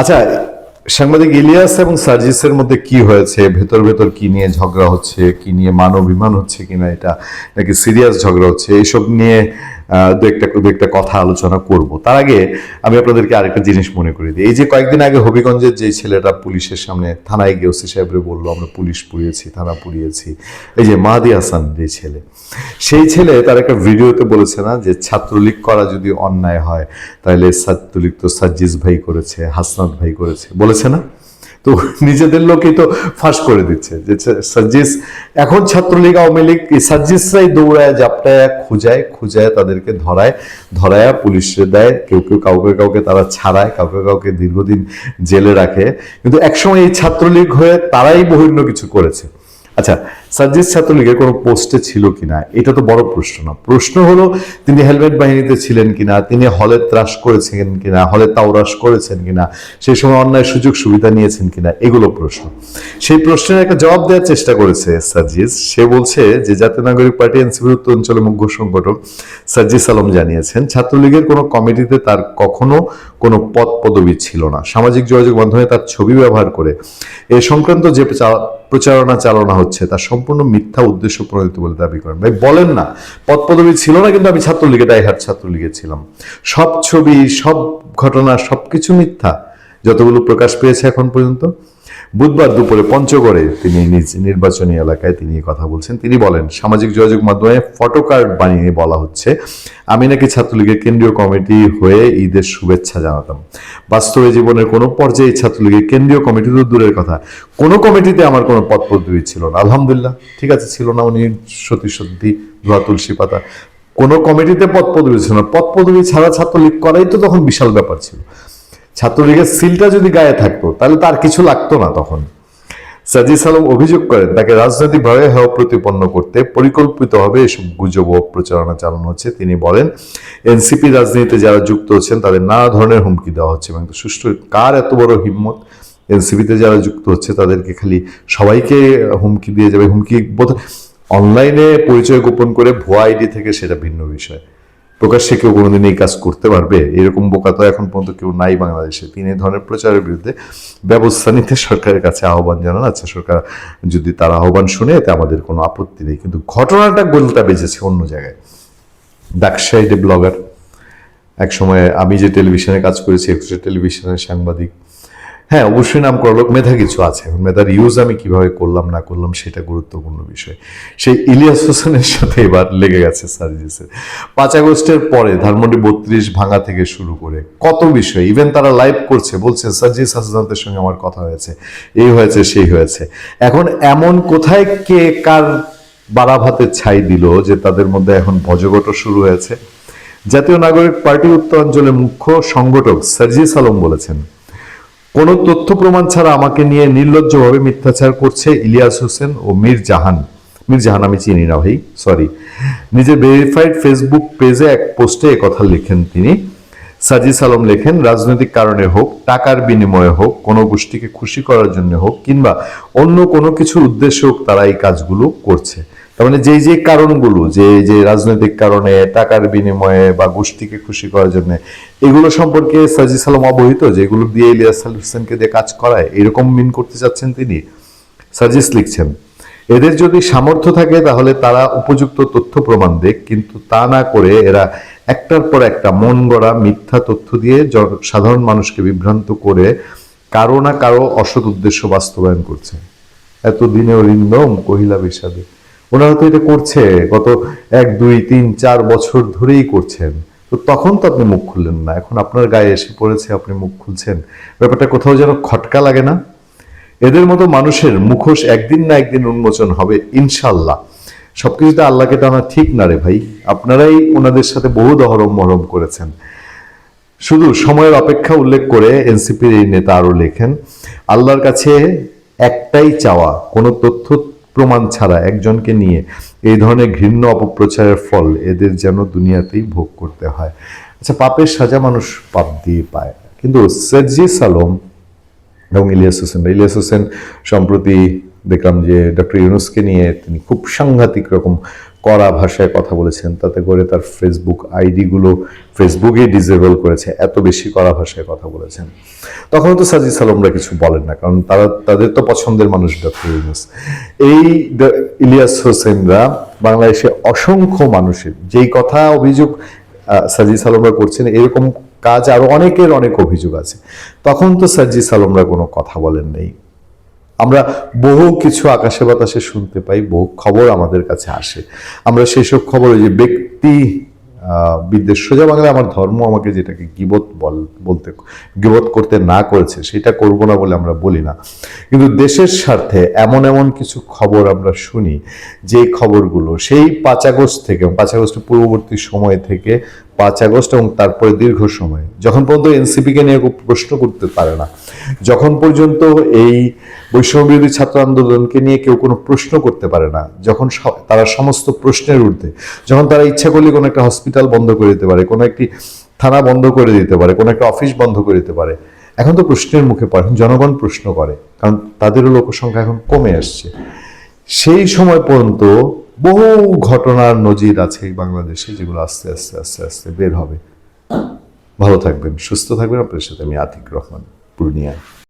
আচ্ছা সাংবাদিক ইলিয়াস এবং সার্জিসের মধ্যে কি হয়েছে? ভেতর ভেতর কি নিয়ে ঝগড়া হচ্ছে? কি নিয়ে মান অভিমান হচ্ছে কিনা এটা? নাকি সিরিয়াস ঝগড়া হচ্ছে? এইসব নিয়ে দু একটা দু একটা কথা আলোচনা করব। তার আগে আমি আপনাদেরকে আরেকটা জিনিস মনে করি দিই। এই যে কয়েকদিন আগে হবিগঞ্জের যে ছেলেটা পুলিশের সামনে থানায় গিয়ে ওসি সাহেবরে বলল, আমরা পুলিশ পুড়িয়েছি, থানা পুড়িয়েছি। এই যে মাহাদি হাসান যে ছেলে, সেই ছেলে তার একটা ভিডিওতে বলেছে না যে, ছাত্রলীগ করা যদি অন্যায় হয়, তাহলে ছাত্রলীগ তো সাজ্জিস ভাই করেছে, হাসনাত ভাই করেছে। বলেছে না? তো নিজেদের লোকেই তো ফাঁস করে দিচ্ছে। যে সার্জিস এখন ছাত্রলীগ, আওয়ামী লীগ, এই সাজ্জিসরাই দৌড়ায়, জাপটায়, খুঁজায় খুঁজায় তাদেরকে ধরায় ধরায় পুলিশে দেয়, কেউ কেউ কাউকে কাউকে তারা ছাড়ায়, কাউকে কাউকে দীর্ঘদিন জেলে রাখে। কিন্তু একসময় এই ছাত্রলীগ হয়ে তারাই বহির্ণ কিছু করেছে। আচ্ছা সার্জিস ছাত্রলীগের কোনো পোস্টে ছিল কিনা? এটা তো বড় প্রশ্ন না। প্রশ্ন হলো, তিনি হেলমেট বাহিনীতে ছিলেন কিনা? তিনি হলে ত্রাস করেছেন কিনা? হলে তাওরাস করেছেন কিনা? সেই সময় অন্যায় সুযোগ সুবিধা নিয়েছেন কিনা? এগুলো প্রশ্ন। সেই প্রশ্নের একটা জবাব দেওয়ার চেষ্টা করেছে সার্জিস সে বলছে যে, জাতীয় নাগরিক পার্টি, এনসিপির উত্তর অঞ্চলে মুখ্য সংগঠক সার্জিস আলম জানিয়েছেন, ছাত্রলীগের কোনো কমিটিতে তার কখনো কোনো পদ পদবি ছিল না। সামাজিক যোগাযোগ মাধ্যমে তার ছবি ব্যবহার করে। এ সংক্রান্ত যে প্রচারণা চালনা হচ্ছে তার সম্পূর্ণ মিথ্যা উদ্দেশ্য প্রণীত বলে দাবি করেন। ভাই, বলেন না পদ পদবি ছিল না কিন্তু আমি ছাত্রলীগে ডাইহাট ছাত্রলীগে ছিলাম। সব ছবি, সব ঘটনা, সবকিছু মিথ্যা, যতগুলো প্রকাশ পেয়েছে এখন পর্যন্ত। বুধবার দুপুরে পঞ্চগড়ে তিনি নিজ নির্বাচনী এলাকায় তিনি কথা বলছেন। তিনি বলেন, সামাজিক যোগাযোগ মাধ্যমে ফটো কার্ড বানিয়ে বলা হচ্ছে, আমি নাকি ছাত্রলীগের কেন্দ্রীয় কমিটি হয়ে ঈদের শুভেচ্ছা জানাতাম। বাস্তবে জীবনের কোনো পর্যায়ে ছাত্রলীগের কেন্দ্রীয় কমিটি তো দূরের কথা। কোনো কমিটিতে আমার কোনো পদ পদবি ছিল না। আলহামদুলিল্লাহ, ঠিক আছে, ছিল না। উনি সতী সত্যি ধোয়া তুলসী পাতা। কোনো কমিটিতে পদ পদবি ছিল না। পদ পদবি ছাড়া ছাত্রলীগ করাই তো তখন বিশাল ব্যাপার ছিল। ছাত্রলীগের সিলটা যদি গায়ে থাকতো, তাহলে তার কিছু লাগতো না তখন। সাজিস আলম অভিযোগ করেন, তাকে রাজনৈতিকভাবে হেয় প্রতিপন্ন করতে পরিকল্পিতভাবে এসব গুজব ও প্রচারণা চালানো হচ্ছে। তিনি বলেন, এনসিপি রাজনীতিতে যারা যুক্ত হচ্ছেন, তাদের নানা ধরনের হুমকি দেওয়া হচ্ছে এবং সুষ্ঠু, কার এত বড় হিম্মত? এনসিপিতে যারা যুক্ত হচ্ছে, তাদেরকে খালি সবাইকে হুমকি দিয়ে যাবে। হুমকি বোধ অনলাইনে পরিচয় গোপন করে ভুয়া আইডি থেকে সেটা ভিন্ন বিষয়। প্রকাশ্যে কেউ কোনোদিন এই কাজ করতে পারবে? এরকম বোকা তো এখন পর্যন্ত কেউ নাই বাংলাদেশে। তিনি এই ধরনের প্রচারের বিরুদ্ধে ব্যবস্থা নিতে সরকারের কাছে আহ্বান জানান। আচ্ছা সরকার যদি তার আহ্বান শুনে এতে আমাদের কোনো আপত্তি নেই। কিন্তু ঘটনাটা গোলটা বেজেছে অন্য জায়গায়। ডাকসাইডে ব্লগার এক সময় আমি যে টেলিভিশনে কাজ করেছি, একুশে টেলিভিশনের সাংবাদিক হ্যাঁ অবশ্যই নাম করা লোক মেধা কিছু আছে। মেধার ইউজ আমি কীভাবে করলাম, না করলাম, সেটা গুরুত্বপূর্ণ বিষয়। সেই ইলিয়াস হোসেনের সাথে এবার লেগে গেছে সার্জিসের পাঁচ আগস্টের পরে ধানমন্ডি বত্রিশ ভাঙা থেকে শুরু করে কত বিষয়। ইভেন তারা লাইভ করছে, বলছে সার্জিস হাসনাতের সঙ্গে আমার কথা হয়েছে। এই হয়েছে সেই হয়েছে। এখন এমন কোথায় কে কার বাড়া ভাতের ছাই দিল যে তাদের মধ্যে এখন ভজগট শুরু হয়েছে? জাতীয় নাগরিক পার্টি উত্তরাঞ্চলের মুখ্য সংগঠক সার্জিস আলম বলেছেন কোনো তথ্য প্রমাণ ছাড়া আমাকে নিয়ে নির্লজ্জভাবে মিথ্যাচার করছে ইলিয়াস হোসেন ও মীর জাহান। মীর জাহান আমি চিনি না ভাই সরি নিজের ভেরিফাইড ফেসবুক পেজে এক পোস্টে কথা লিখেন তিনি। সাজিস আলম লেখেন, রাজনৈতিক কারণে হোক, টাকার বিনিময়ে হোক, কোনো গোষ্ঠীকে খুশি করার জন্য হোক, কিংবা অন্য কোনো কিছুর উদ্দেশ্যে হোক তারা এই কাজগুলো করছে। তার মানে যে যে কারণগুলো যে যে রাজনৈতিক কারণে, টাকার বিনিময়ে বা গোষ্ঠীকে খুশি করার জন্য, এগুলো সম্পর্কে সাজিস আলম অবহিত, যেগুলো দিয়ে ইলিয়াস হোসেনকে দিয়ে কাজ করায়, এরকম মিন করতে চাচ্ছেন তিনি। সাজিস লিখছেন, এদের যদি সামর্থ্য থাকে, তাহলে তারা উপযুক্ত তথ্য প্রমাণ দেখ, কিন্তু তা না করে এরা একটার পর একটা মন গড়া মিথ্যা তথ্য দিয়ে সাধারণ মানুষকে বিভ্রান্ত করে কারও না কারও অসৎ উদ্দেশ্য বাস্তবায়ন করছে। এতদিনেও রিন্দম কহিলা বিষাদে। ওনারা তো এটা করছে, গত এক, দুই, তিন, চার বছর ধরেই করছেন। তো তখন তো আপনি মুখ খুললেন না, এখন আপনার গায়ে এসে পড়েছে, আপনি মুখ খুলছেন। ব্যাপারটা কোথাও যেন খটকা লাগে না। এদের মতো মানুষের মুখোশ একদিন না একদিন উন্মোচন হবে ইনশাল্লাহ সবকিছুতে আল্লাহকে টানা ঠিক না রে ভাই। আপনারাই ওনাদের সাথে বহু দহরম মহরম করেছেন। শুধু সময়ের অপেক্ষা উল্লেখ করে এনসিপির এই নেতা আরও লেখেন, আল্লাহর কাছে একটাই চাওয়া, কোনো তথ্য প্রমাণ ছাড়া একজনকে নিয়ে এই ধরনের ঘৃণ্য অপপ্রচারের ফল এদের যেন দুনিয়াতেই ভোগ করতে হয়। আচ্ছা পাপের সাজা মানুষ পাপ দিয়ে পায়। কিন্তু সেজি সালম এবং ইলিয়াস হোসেন ইলিয়াস হোসেন সম্প্রতি দেখলাম যে ডক্টর ইউনুসকে নিয়ে তিনি খুব সাংঘাতিক রকম কড়া ভাষায় কথা বলেছেন, তাতে করে তার ফেসবুক আইডিগুলো ফেসবুকে ডিজেবল করেছে, এত বেশি কড়া ভাষায় কথা বলেছেন। তখন তো সাজি সালামরা কিছু বলেন না, কারণ তারা, তাদের তো পছন্দের মানুষ ডক্টর ইউনুস। এই ইলিয়াস হোসেনরা বাংলাদেশে অসংখ্য মানুষের যেই কথা অভিযোগ সাজি সালামরা করছেন, এরকম কাজ আরও অনেকের অনেক অভিযোগ আছে। তখন তো সাজি সালমরা কোনো কথা বলেন নেই। আমরা বহু কিছু আকাশে বাতাসে শুনতে পাই, বহু খবর আমাদের কাছে আসে। আমরা সেসব খবর যে ব্যক্তি বিদ্বেষ, সোজা বাংলায় আমার ধর্ম আমাকে যেটাকে গিবত বল, বলতে, গিবত করতে না করেছে, সেটা করব না বলে আমরা বলি না। কিন্তু দেশের স্বার্থে এমন এমন কিছু খবর আমরা শুনি, যেই খবরগুলো সেই পাঁচ আগস্ট থেকে, পাঁচ আগস্টের পূর্ববর্তী সময় থেকে পাঁচ আগস্ট এবং তারপরে দীর্ঘ সময়। যখন পর্যন্ত এনসিপিকে নিয়ে প্রশ্ন করতে পারে না, যখন পর্যন্ত এই বৈষম্য বিরোধী ছাত্র আন্দোলনকে নিয়ে কেউ কোনো প্রশ্ন করতে পারে না, যখন তারা সমস্ত প্রশ্নের ঊর্ধ্বে, যখন তারা ইচ্ছা করলে কোনো একটা হসপিটাল বন্ধ করে দিতে পারে, কোনো একটি থানা বন্ধ করে দিতে পারে, কোনো একটা অফিস বন্ধ করে দিতে পারে, এখন তো প্রশ্নের মুখে পড়ে জনগণ প্রশ্ন করে, কারণ তাদেরও লোকসংখ্যা এখন কমে আসছে। সেই সময় পর্যন্ত বহু ঘটনার নজির আছে বাংলাদেশে যেগুলো আস্তে আস্তে আস্তে আস্তে বের হবে। ভালো থাকবেন, সুস্থ থাকবেন। আপনার সাথে আমি আতিক রহমান, পূর্ণিয়া।